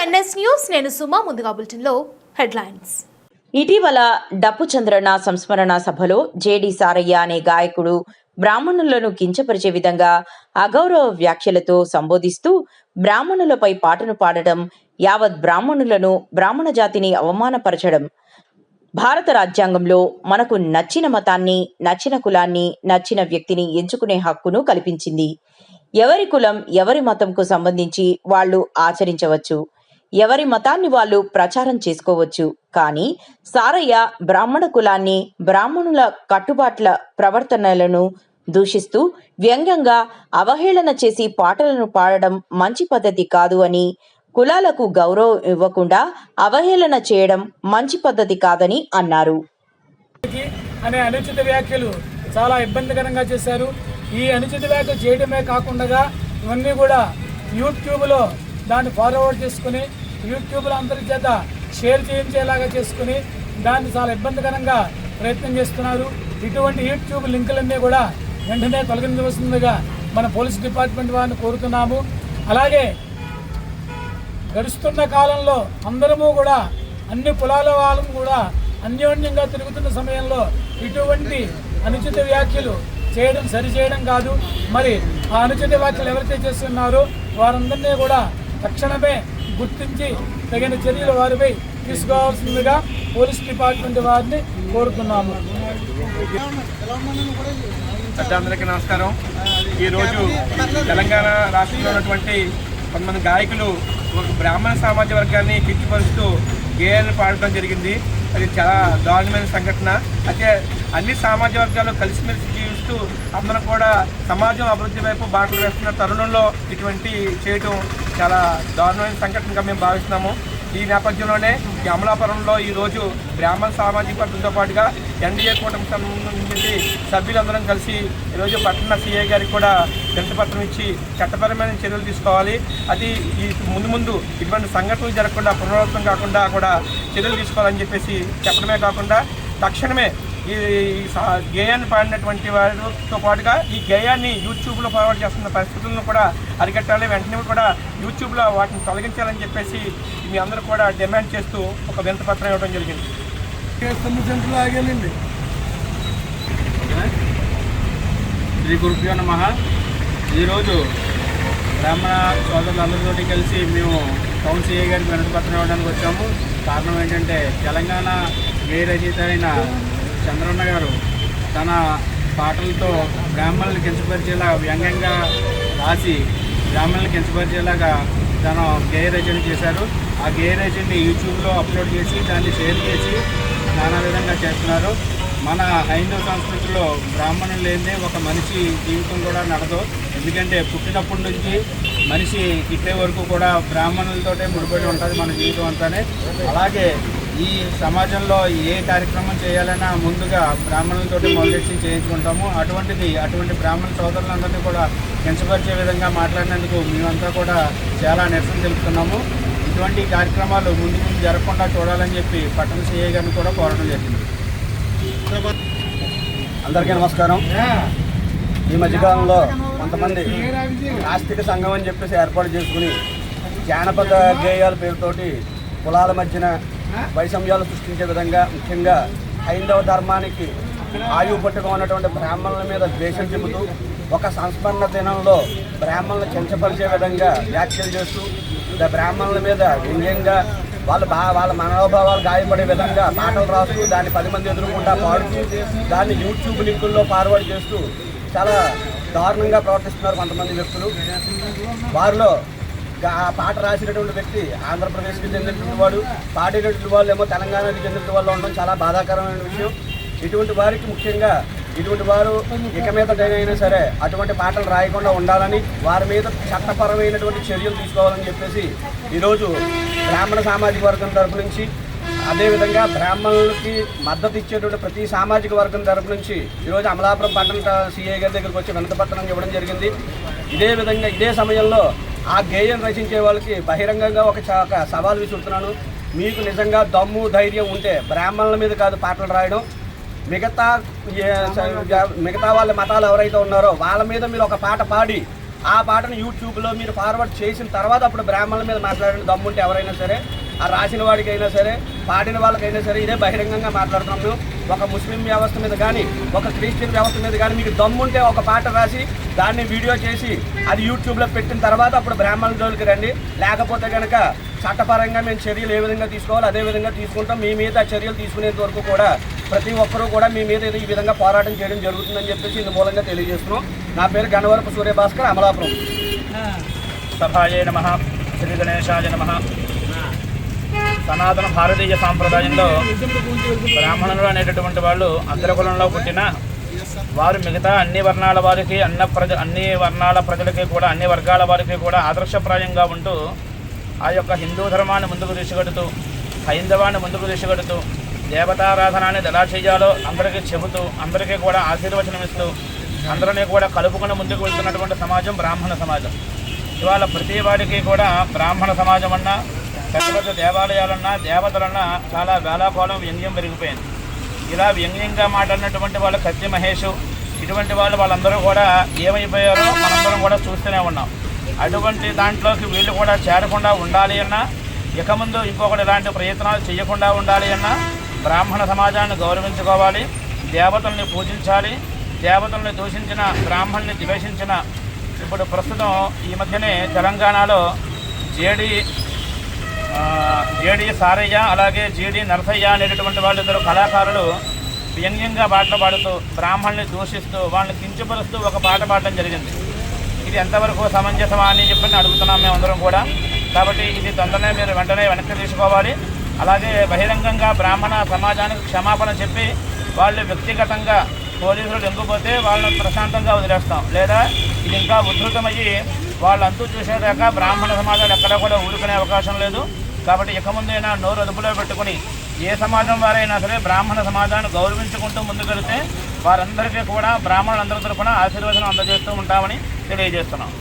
NS news నేను సుమా ముందుగా బులెటిన్లో హెడ్లైన్స్. ఇటీవల డప్పు చంద్రన్న సంస్మరణ సభలో జేడి సారయ్య అనే గాయకుడు బ్రాహ్మణులను కించపరిచే విధంగా అగౌరవ వ్యాఖ్యలతో సంబోధిస్తూ బ్రాహ్మణులపై పాటను పాడడం యావత్ బ్రాహ్మణులను బ్రాహ్మణ జాతిని అవమానపరచడం. భారత రాజ్యాంగంలో మనకు నచ్చిన మతాన్ని నచ్చిన కులాన్ని నచ్చిన వ్యక్తిని ఎంచుకునే హక్కును కల్పించింది. ఎవరి కులం ఎవరి మతంకు సంబంధించి వాళ్ళు ఆచరించవచ్చు. ఎవరి మతాన్ని వాళ్ళు ప్రచారం చేసుకోవచ్చు. కానీ సారయ్య బ్రాహ్మణ కులాన్ని బ్రాహ్మణుల కట్టుబాట్ల ప్రవర్తనలను దూషిస్తూ వ్యంగ్యంగా అవహేళన చేసి పాటలను పాడడం మంచి పద్ధతి కాదు అని కులాలకు గౌరవం ఇవ్వకుండా అవహేళన చేయడం మంచి పద్ధతి కాదని అన్నారు. అనే అనుచిత వ్యాఖ్యలు చాలా ఇబ్బందికరంగా చేశారు. ఈ అనుచిత వ్యాఖ్యలు చేయడమే కాకుండా ఇవన్నీ కూడా యూట్యూబ్లో దాన్ని ఫార్వర్డ్ చేసుకుని యూట్యూబ్లో అందరి చేత షేర్ చేయించేలాగా చేసుకుని దాన్ని చాలా ఇబ్బందికరంగా ప్రయత్నం చేస్తున్నారు. ఇటువంటి యూట్యూబ్ లింకులన్నీ కూడా వెంటనే తొలగించవలసిందిగా మన పోలీస్ డిపార్ట్మెంట్ వారిని కోరుతున్నాము. అలాగే గడుస్తున్న కాలంలో అందరము కూడా అన్ని కులాల వాళ్ళము కూడా అన్యోన్యంగా తిరుగుతున్న సమయంలో ఇటువంటి అనుచిత వ్యాఖ్యలు చేయడం సరిచేయడం కాదు. మరి ఆ అనుచిత వ్యాఖ్యలు ఎవరైతే చేస్తున్నారో వారందరినీ కూడా తక్షణమే గుర్తించి తగిన చర్యలు వారిపై తీసుకోవాల్సిందిగా పోలీస్ డిపార్ట్మెంట్ వారిని కోరుతున్నాము. అందరికీ నమస్కారం. ఈరోజు తెలంగాణ రాష్ట్రంలో ఉన్నటువంటి కొంతమంది గాయకులు ఒక బ్రాహ్మణ సమాజ వర్గాన్ని కించపరుస్తూ గేయాలను పాడటం జరిగింది. అది చాలా దారుణమైన సంఘటన. అయితే అన్ని సామాజ వర్గాలు కలిసిమెలిసి జీవిస్తూ అందరం కూడా సమాజం అభివృద్ధి వైపు బాటలు వేస్తున్న తరుణంలో ఇటువంటి చేయటం చాలా దారుణమైన సంఘటనగా మేము భావిస్తున్నాము. ఈ నేపథ్యంలోనే ఈ అమలాపురంలో ఈరోజు బ్రాహ్మణ సామాజిక వర్గంతో పాటుగా ఎన్డీఏ కూటమి సంబంధించి సభ్యులందరం కలిసి ఈరోజు పట్టణ సీఏ గారికి కూడా వింతపత్రం ఇచ్చి చట్టపరమైన చర్యలు తీసుకోవాలి. అది ఈ ముందు ముందు ఇటువంటి సంఘటనలు జరగకుండా పునరావృతం కాకుండా కూడా చర్యలు తీసుకోవాలని చెప్పేసి చెప్పడమే కాకుండా తక్షణమే ఈ ఈ సా- గేయాన్ని పాడినటువంటి వారితో పాటుగా ఈ గేయాన్ని యూట్యూబ్లో ఫార్వర్డ్ చేస్తున్న పరిస్థితులను కూడా అరికట్టాలి. వెంటనే కూడా యూట్యూబ్లో వాటిని తొలగించాలని చెప్పేసి మీ అందరూ కూడా డిమాండ్ చేస్తూ ఒక వింతపత్రం ఇవ్వడం జరిగింది. ఆగేనండి. శ్రీ గురుభ్యో నమ. ఈరోజు బ్రాహ్మణ సోదరులందరితోటి కలిసి మేము టౌన్ సిఐ గారికి వినతి పత్రం ఇవ్వడానికి వచ్చాము. కారణం ఏంటంటే తెలంగాణ ఏ రచయిత అయిన చంద్రన్న గారు తన పాటలతో బ్రాహ్మణులు కించపరిచేలా వ్యంగ్యంగా రాసి బ్రాహ్మణులు కించపరిచేలాగా తన గేయ రచన చేశారు. ఆ గేయ రచనని యూట్యూబ్లో అప్లోడ్ చేసి దాన్ని షేర్ చేసి నానా విధంగా చేస్తున్నారు. మన హైందవ సంస్కృతిలో బ్రాహ్మణులు లేనిదే ఒక మనిషి జీవితం కూడా నడదు. ఎందుకంటే పుట్టినప్పటి నుంచి మనిషి ఇట్టే వరకు కూడా బ్రాహ్మణులతోటే ముడిపడి ఉంటుంది మన జీవితం అంతానే. అలాగే ఈ సమాజంలో ఏ కార్యక్రమం చేయాలన్నా ముందుగా బ్రాహ్మణులతోటి మొదలెట్టి చేయించుకుంటాము. అటువంటిది అటువంటి బ్రాహ్మణ సోదరులందరినీ కూడా కించపరిచే విధంగా మాట్లాడినందుకు మేమంతా కూడా చాలా నిరసన తెలుపుతున్నాము. ఇటువంటి కార్యక్రమాలు ముందు ముందు జరగకుండా చూడాలని చెప్పి పట్టణ సీఏ గారిని కూడా కోరడం జరిగింది. అందరికీ నమస్కారం. ఈ మధ్యకాలంలో కొంతమంది ఆస్తిక సంఘం అని చెప్పేసి ఏర్పాటు చేసుకుని జానపద గేయాల పేరుతోటి కులాల మధ్యన వైషమ్యాలు సృష్టించే విధంగా ముఖ్యంగా హైందవ ధర్మానికి ఆయువు పట్టుగా ఉన్నటువంటి బ్రాహ్మణుల మీద ద్వేషం చెబుతూ ఒక సంస్మరణ దినంలో బ్రాహ్మణులు చెంచపరిచే విధంగా వ్యాఖ్యలు చేస్తూ బ్రాహ్మణుల మీద వ్యంగ్యంగా వాళ్ళ బా వాళ్ళ మనోభావాలు గాయపడే విధంగా పాటలు రాస్తూ దాన్ని పది మంది ఎదురుకుండా పాడుతూ దాన్ని యూట్యూబ్ లింకుల్లో ఫార్వర్డ్ చేస్తూ చాలా దారుణంగా ప్రవర్తిస్తున్నారు కొంతమంది వ్యక్తులు. వారిలో ఆ పాట రాసినటువంటి వ్యక్తి ఆంధ్రప్రదేశ్కి చెందినటువంటి వాడు పాడేటటువంటి వాళ్ళు ఏమో తెలంగాణకి చెందినటువంటి వాళ్ళు ఉండడం చాలా బాధాకరమైన విషయం. ఇటువంటి వారికి ముఖ్యంగా ఇటువంటి వారు ఇక మీద అయినా సరే అటువంటి పాటలు రాయకుండా ఉండాలని వారి మీద చట్టపరమైనటువంటి చర్యలు తీసుకోవాలని చెప్పేసి ఈరోజు బ్రాహ్మణ సామాజిక వర్గం తరపు నుంచి అదేవిధంగా బ్రాహ్మణులకి మద్దతు ఇచ్చేటువంటి ప్రతి సామాజిక వర్గం తరపు నుంచి ఈరోజు అమలాపురం పట్టణ సీఏ గారి దగ్గరికి వచ్చి వినతపత్రం ఇవ్వడం జరిగింది. ఇదే విధంగా ఇదే సమయంలో ఆ గేయం రచించే వాళ్ళకి బహిరంగంగా ఒక చ- ఒక సవాల్ విసురుతున్నాను. మీకు నిజంగా దమ్ము ధైర్యం ఉంటే బ్రాహ్మణుల మీద కాదు పాటలు రాయడం. మిగతా మిగతా వాళ్ళ మతాలు ఎవరైతే ఉన్నారో వాళ్ళ మీద మీరు ఒక పాట పాడి ఆ పాటను యూట్యూబ్లో మీరు ఫార్వర్డ్ చేసిన తర్వాత అప్పుడు బ్రాహ్మణుల మీద మాట్లాడిన దమ్ముంటే ఎవరైనా సరే. ఆ రాసిన వాడికైనా సరే పాడిన వాళ్ళకైనా సరే ఇదే బహిరంగంగా మాట్లాడుతున్నాము ఒక ముస్లిం వ్యవస్థ మీద కానీ ఒక క్రిస్టియన్ వ్యవస్థ మీద కానీ మీకు దమ్ముంటే ఒక పాట రాసి దాన్ని వీడియో చేసి అది యూట్యూబ్లో పెట్టిన తర్వాత అప్పుడు బ్రాహ్మణుల జోలికి రండి. లేకపోతే కనుక చట్టపరంగా మేము చర్యలు ఏ విధంగా తీసుకోవాలో అదే విధంగా తీసుకుంటాం. మీ మీద చర్యలు తీసుకునేంత వరకు కూడా ప్రతి ఒక్కరూ కూడా మీ మీద ఈ విధంగా పోరాటం చేయడం జరుగుతుందని చెప్పేసి ఇందు మూలంగా తెలియజేస్తున్నాం. నా పేరు గణవరపు సూర్యభాస్కర్ అమలాపురం. సభాయే నమ. శ్రీ గణేశాయ నమ. సనాతన భారతీయ సాంప్రదాయంలో బ్రాహ్మణులు అనేటటువంటి వాళ్ళు అగ్రకులంలో పుట్టిన వారు మిగతా అన్ని వర్ణాల వారికి అన్న ప్రజ అన్ని వర్ణాల ప్రజలకి కూడా అన్ని వర్గాల వారికి కూడా ఆదర్శప్రాయంగా ఉంటూ ఆ యొక్క హిందూ ధర్మాన్ని ముందుకు తీసుకెడుతూ హైందవాన్ని ముందుకు తీసుకెడుతూ దేవతారాధనాన్ని ఎలా చేయాలో అందరికీ చెబుతూ అందరికీ కూడా ఆశీర్వచనం ఇస్తూ అందరినీ కూడా కలుపుకొని ముందుకు వెళ్తున్నటువంటి సమాజం బ్రాహ్మణ సమాజం. ఇవాళ ప్రతి వాడికి కూడా బ్రాహ్మణ సమాజం అన్నా పెద్ద పెద్ద దేవాలయాలన్నా దేవతలన్నా చాలా వేలాకోలం వ్యంగ్యం పెరిగిపోయింది. ఇలా వ్యంగ్యంగా మాట్లాడినటువంటి వాళ్ళు కత్తి మహేష్ ఇటువంటి వాళ్ళు వాళ్ళందరూ కూడా ఏమైపోయారో మనందరం కూడా చూస్తూనే ఉన్నాం. అటువంటి దాంట్లోకి వీళ్ళు కూడా చేరకుండా ఉండాలి అన్నా ఇక ముందు ఇంకొకటి ఇలాంటి ప్రయత్నాలు చేయకుండా ఉండాలి అన్నా బ్రాహ్మణ సమాజాన్ని గౌరవించుకోవాలి దేవతల్ని పూజించాలి దేవతల్ని దూషించిన బ్రాహ్మణ్ణి ద్వేషించిన. ఇప్పుడు ప్రస్తుతం ఈ మధ్యనే తెలంగాణలో జేడీ జేడి సారయ్య అలాగే జేడి నరసయ్య అనేటటువంటి వాళ్ళు ఇద్దరు కళాకారులు వ్యంగ్యంగా పాటలు పాడుతూ బ్రాహ్మణ్ణి దూషిస్తూ వాళ్ళని కించపరుస్తూ ఒక పాట పాడటం జరిగింది. ఇది ఎంతవరకు సమంజసమా అని చెప్పి అడుగుతున్నాం మేము అందరం కూడా. కాబట్టి ఇది తొందరనే మీరు వెంటనే వెనక్కి తీసుకోవాలి. అలాగే బహిరంగంగా బ్రాహ్మణ సమాజానికి క్షమాపణ చెప్పి వాళ్ళు వ్యక్తిగతంగా పోలీసులు ఎంగిపోతే వాళ్ళని ప్రశాంతంగా వదిలేస్తాం. లేదా ఇది ఇంకా ఉధృతమయ్యి వాళ్ళంతూ చూసేదాకా బ్రాహ్మణ సమాజాలు ఎక్కడ కూడా ఊరుకునే అవకాశం లేదు. కాబట్టి ఇక ముందైనా నోరు అదుపులో పెట్టుకుని ఏ సమాజం వారైనా సరే బ్రాహ్మణ సమాజాన్ని గౌరవించుకుంటూ ముందుకెళ్తే వారందరికీ కూడా బ్రాహ్మణులందరి తరఫున ఆశీర్వచనం అందజేస్తూ ఉంటామని తెలియజేస్తున్నాం.